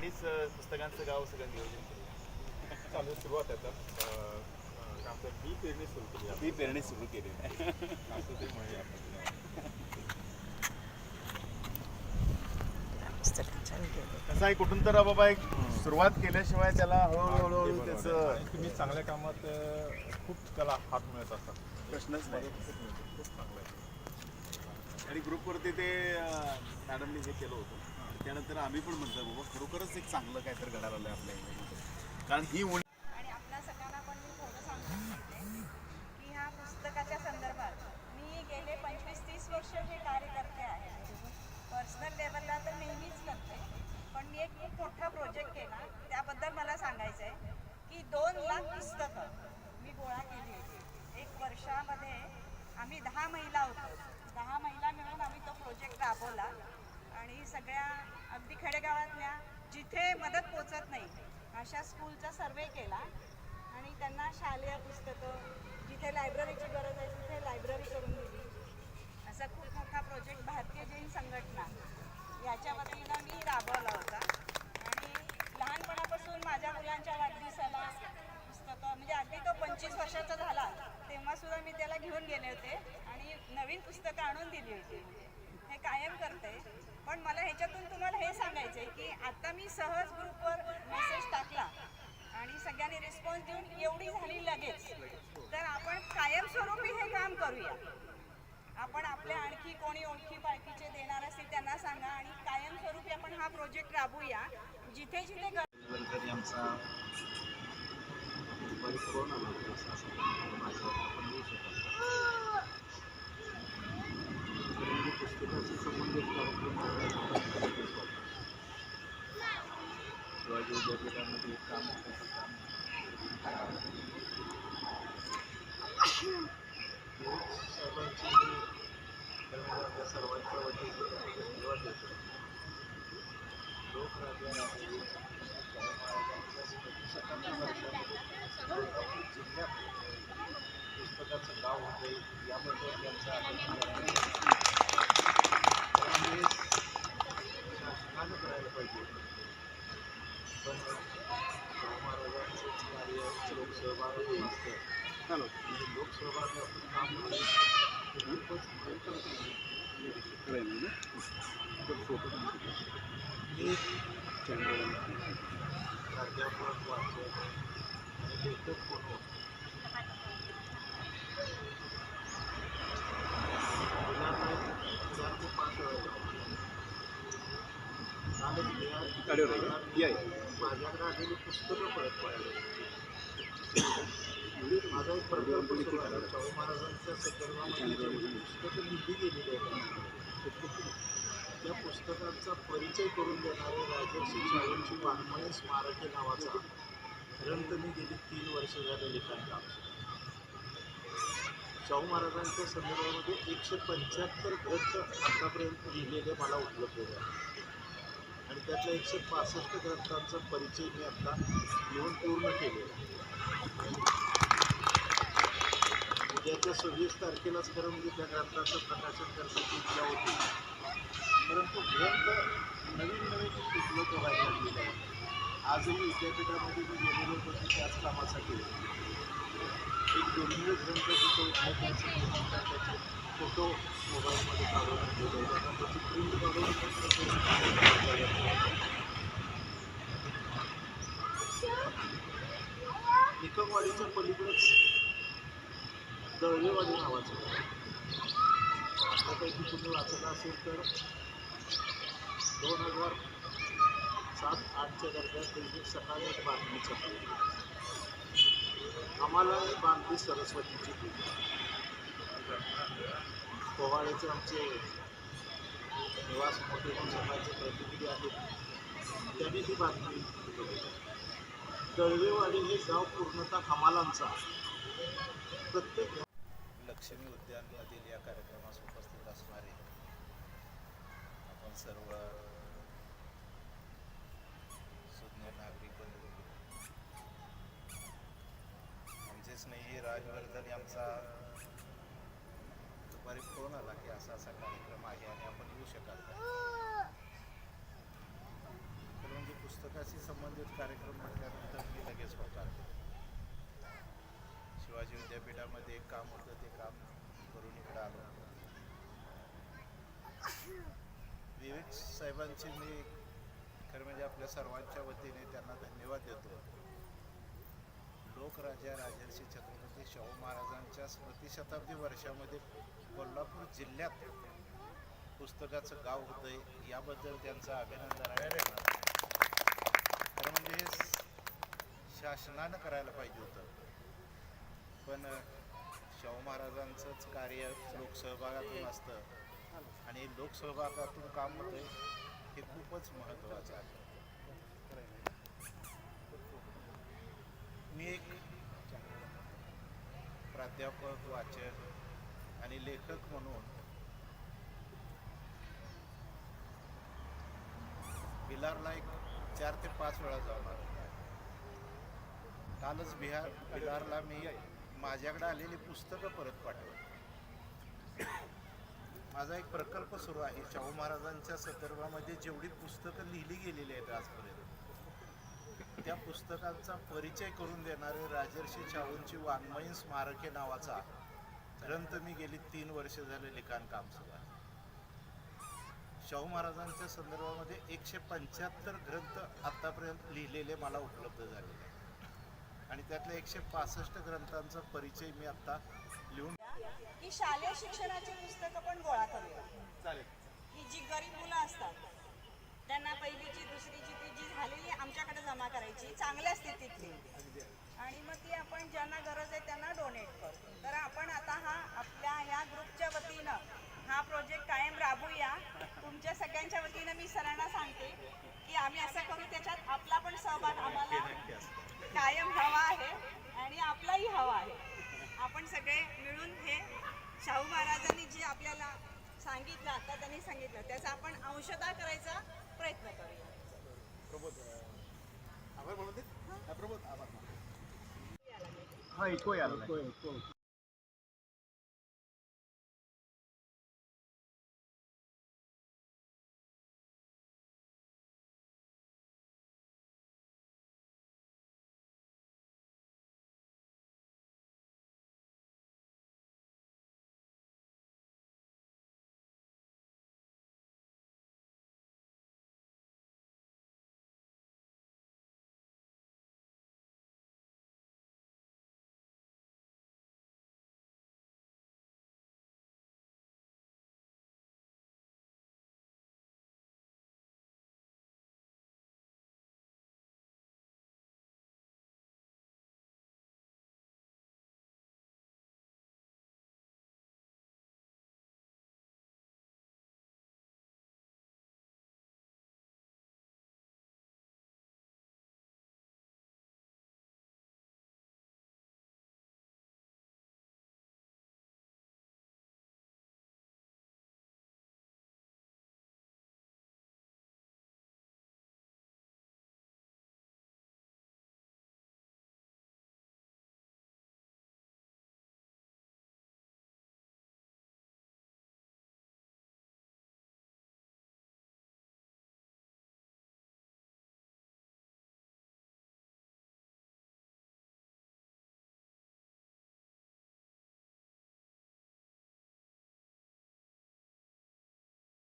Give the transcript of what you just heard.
अडीच अं, पुस्तकांचं गाव सगळं नियोजन केलं. चालू सुरुवात आहे आता. बी पेरणी सुरू केली. मी पेरणी सुरू केली. असं ते म्हणूया कसं आहे कुठून तर बाबा एक सुरुवात केल्याशिवाय त्याला हळूहळू. त्याचं तुम्ही चांगल्या कामात खूप त्याला हात मिळत असतात. प्रश्नच नाही. खूप चांगलं आहे. आणि ग्रुपवरती ते मॅडमने हे केलं होतं. त्यानंतर आम्ही पण म्हटलं बाबा खरोखरच एक चांगलं काहीतरी घडायला आलं आपल्या इथे. कारण ही उण आणि आपल्या सगळ्यांना पण मी थोडं सांगून देते की ह्या पुस्तकाच्या संदर्भात मी गेले पंचवीस तीस वर्ष हे कार्य करते आहे पर्सनल लेवलला तर नेहमीच करते. पण मी एक खूप मोठा प्रोजेक्ट केला. त्याबद्दल मला सांगायचं आहे की दोन लाख पुस्तकं मी गोळा केली होती. एक वर्षामध्ये आम्ही दहा महिला होतो. दहा महिला मिळून आम्ही तो प्रोजेक्ट राबवला. आणि सगळ्या अगदी खेडेगावातल्या जिथे मदत पोचत नाही अशा स्कूलचा सर्वे केला आणि त्यांना शालेय पुस्तकं जिथे लायब्ररीची गरज आहे तिथे लायब्ररी करून दिली. असा खूप मोठा प्रोजेक्ट भारतीय जैन संघटना याच्या वतीनं मी राबवला होता. आणि लहानपणापासून माझ्या मुलांच्या वाढदिवसाला पुस्तकं म्हणजे अगदी तो पंचवीस वर्षाचा झाला तेव्हासुद्धा मी त्याला घेऊन गेले होते आणि नवीन पुस्तकं आणून दिली होती. हे कायम करते. पण मला ह्याच्यातून तुम्हाला हे सांगायचं आहे की आता मी सहज ग्रुपवर मेसेज टाकला आणि सगळ्यांनी रिस्पॉन्स देऊन एवढी झाली लगेच तर आपण कायमस्वरूपी हे काम करूया आपण आपल्या आणखी कोणी ओळखी पाळखीचे देणार असतील त्यांना सांगा आणि कायमस्वरूपी आपण हा प्रोजेक्ट राबवूया जिथे जिथे गर- आमचा दुपारी कोरोना नव्हता असा असं माझ्यावर आपण लिहू शकतो परंतु पुस्तकाशी संबंधित कार्यक्रम शिवाजी विद्यापीठामध्ये एक काम त्याचं काम साहेबांची धर्मदास सर्वांच्या वतीने धन्यवाद देतो लोकराज्य जिल्ह्यात पुस्तकाचं गाव होते याबद्दल त्यांचा अभिमान त्यामुळे शासनानं करायला पाहिजे पण शाहू महाराजांचंच कार्य लोकसहभागातून असतं म्हणजे लोकसहभागातून काम होणं हे खूपच मी प्राध्यापक वाचक आणि लेखक होतो मुलांना चार ते पाच वेळा माझ्याकडे आलेली पुस्तकं परत पडायला माझा एक प्रकल्प सुरू. आहे शाहू महाराजांच्या संदर्भामध्ये पुस्तकं लिहिली गेलेली आहे त्या पुस्तकांचा परिचय करून देणारे राजर्षी शाहूंची वाङ्मय स्मारके नावाचा ग्रंथ मी गेली तीन वर्ष झाले लिखाण काम शाहू महाराजांच्या संदर्भामध्ये एकशे पंच्याहत्तर ग्रंथ आतापर्यंत लिहिलेले मला उपलब्ध झाले आणि त्यातल्या एकशे पासष्ट ग्रंथांचा परिचय मी आता लिहून पूर्ण केलेला आहे. याच्या सव्वीस तारखेलाच खरं म्हणजे त्या ग्रंथाचं प्रकाशन करण्याची इच्छा होती. परंतु ग्रंथ नवीन नवीन उपलब्ध व्हायला लागलेले आहे आजही विद्यापीठामध्ये मी गेलेलो होतो त्याच कामासाठी. एक दुर्मिळ ग्रंथ तिथे त्याचे फोटो मोबाईलमध्ये काढून गेले आहेत. त्याची प्रिंट काढून निकमवाडीच्या पलीकडेच दळवेवाडी नावाचं गाव. आतापैकी तुम्ही वाचलं असेल तर दोन हजार सात आठच्या दरम्यान त्यांची सकाळी एक बातमी छापली. आम्हाला बांधली सरस्वतीची पूजा पोवाड्याचे आमचे निवास मोठे समाजाचे प्रतिनिधी आहेत. त्यांनी ती बातमी दळवेवाडी हे गाव पूर्णतः हमालांचा प्रत्येक लक्ष्मी उद्यानमधील या कार्यक्रमास उपस्थित असणारे आपण सर्व सुज्ञ नागरिक बंधू. नाही स्नेही राजवर्धन यांचा दुपारी फोन आला की असा असा कार्यक्रम आहे आणि आपण येऊ शकाल का तर म्हणजे पुस्तक पुस्तकाशी संबंधित कार्यक्रम म्हटल्यानंतर मी लगेच होकार शिवाजी विद्यापीठामध्ये एक काम होतं ते काम करून इकडं आलो. विवेक साहेबांचे मी खरं म्हणजे आपल्या सर्वांच्या वतीने त्यांना धन्यवाद देतो. लोकराजा राजर्षी छत्रपती शाहू महाराजांच्या स्मृतिशताब्दी वर्षामध्ये कोल्हापूर जिल्ह्यात पुस्तकाचं गाव होतंय याबद्दल त्यांचं अभिनंदन आहे खरं म्हणजे हे शासनानं करायला पाहिजे होतं. पण शाहू महाराजांचंच कार्य लोकसहभागातून असतं. आणि लोकसहभागातून काम होतंय हे खूपच महत्त्वाचं आहे. मी एक प्राध्यापक वाचक आणि लेखक म्हणून बिलारला एक चार ते पाच वेळा जाऊन कालच बिहार बिलारला मी माझ्याकडे आलेली पुस्तकं परत पाठव. माझा एक प्रकल्प सुरू आहे. शाहू महाराजांच्या संदर्भामध्ये जेवढी पुस्तकं लिहिली गेलेली आहेत आजपर्यंत त्या पुस्तकांचा परिचय करून देणारे राजर्षी शाहूंची वाङ्मयीन स्मारके नावाचा ग्रंथ मी गेली तीन वर्ष झाले लिखाण काम सुरू आहे. शाहू महाराजांच्या संदर्भामध्ये एकशे पंच्याहत्तर ग्रंथ आतापर्यंत लिहिलेले मला उपलब्ध झालेले आहेत. आणि त्यातल्या एकशे पासष्ट ग्रंथांचा परिचय मी आता लिहून की शालेय शिक्षणाची पुस्तकं पण गोळा करूया. चालेल. की जी गरीब मुलं असतात त्यांना पहिलीची दुसरीची तीची झालेली आमच्याकडे जमा करायची चांगल्या स्थितीतली आणि मग ती आपण ज्यांना गरज आहे त्यांना डोनेट करतो. तर आपण आता हा आपल्या ह्या ग्रुपच्या वतीनं हा प्रोजेक्ट कायम राबवूया तुमच्या सगळ्यांच्या वतीनं मी सरांना सांगते की आम्ही असं करू त्याच्यात आपला पण सहभाग आम्हाला कायम हवा आहे आणि आपलाही हवा आहे. आपण सगळे मिळून हे शाहू महाराजांनी जे आपल्याला सांगितलं आता त्यांनी सांगितलं त्याचा आपण अंशदा करायचा प्रयत्न करूया. प्रबोध आभार म्हणून